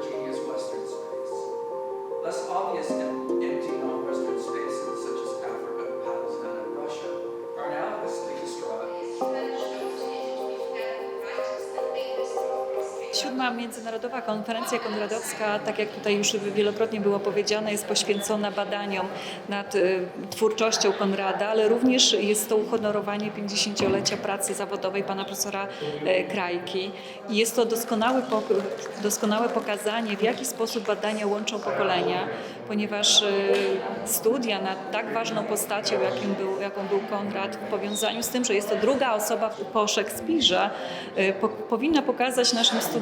heterogeneous Western space. Less obvious Siódma Międzynarodowa Konferencja Konradowska, tak jak tutaj już wielokrotnie było powiedziane, jest poświęcona badaniom nad y, twórczością Konrada, ale również jest to uhonorowanie 50-lecia pracy zawodowej pana profesora e, Krajki. Jest to doskonały, doskonałe pokazanie, w jaki sposób badania łączą pokolenia, ponieważ y, studia nad tak ważną postacią, jakim był, jaką był Konrad, w powiązaniu z tym, że jest to druga osoba po Szekspirze, y, po, powinna pokazać naszym studentom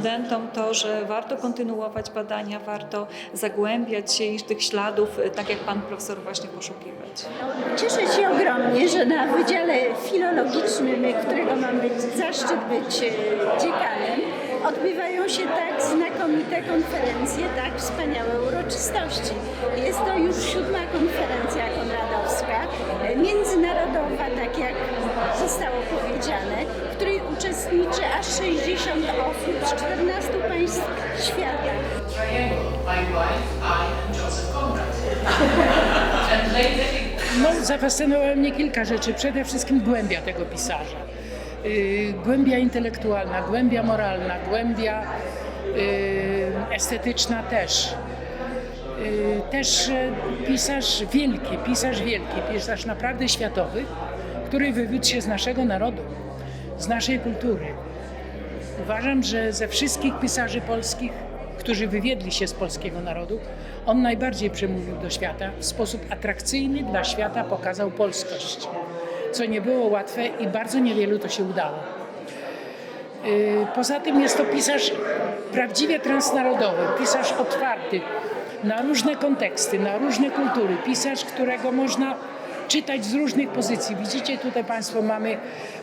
to, że warto kontynuować badania, warto zagłębiać się i tych śladów, y, tak jak pan profesor właśnie poszukiwać. Cieszę się ogromnie, że na Wydziale Filologicznym, którego mam być zaszczyt być e, dziekanem, odbywają się tak znakomite konferencje, tak wspaniałe uroczystości. Jest to już siódma konferencja konradowska, e, międzynarodowa, tak jak zostało powiedziane, w której uczestniczy aż 60 No, mnie kilka rzeczy. Przede wszystkim głębia tego pisarza. Yy, głębia intelektualna, głębia moralna, głębia yy, estetyczna też. Yy, też e, pisarz wielki, pisarz wielki, pisarz naprawdę światowy, który wywiódł się z naszego narodu, z naszej kultury. Uważam, że ze wszystkich pisarzy polskich, którzy wywiedli się z polskiego narodu, on najbardziej przemówił do świata. W sposób atrakcyjny dla świata pokazał polskość, co nie było łatwe i bardzo niewielu to się udało. Yy, Poza tym jest to pisarz prawdziwie transnarodowy, pisarz otwarty na różne konteksty, na różne kultury, pisarz, którego można czytać z różnych pozycji. Widzicie tutaj Państwo mamy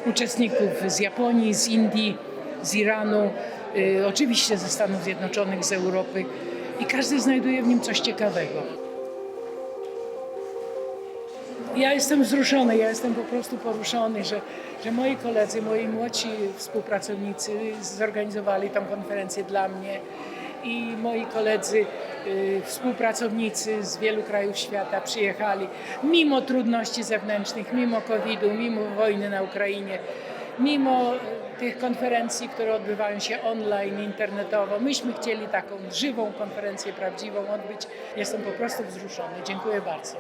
uczestników z Japonii, z Indii, z Iranu, oczywiście ze Stanów Zjednoczonych, z Europy. I każdy znajduje w nim coś ciekawego. Ja jestem wzruszony, ja jestem po prostu poruszony, że, że moi koledzy, moi młodsi współpracownicy zorganizowali tą konferencję dla mnie. I moi koledzy, y, współpracownicy z wielu krajów świata przyjechali. Mimo trudności zewnętrznych, mimo COVID-u, mimo wojny na Ukrainie, mimo y, tych konferencji, które odbywają się online, internetowo. Myśmy chcieli taką żywą konferencję, prawdziwą odbyć. Jestem po prostu wzruszony. Dziękuję bardzo.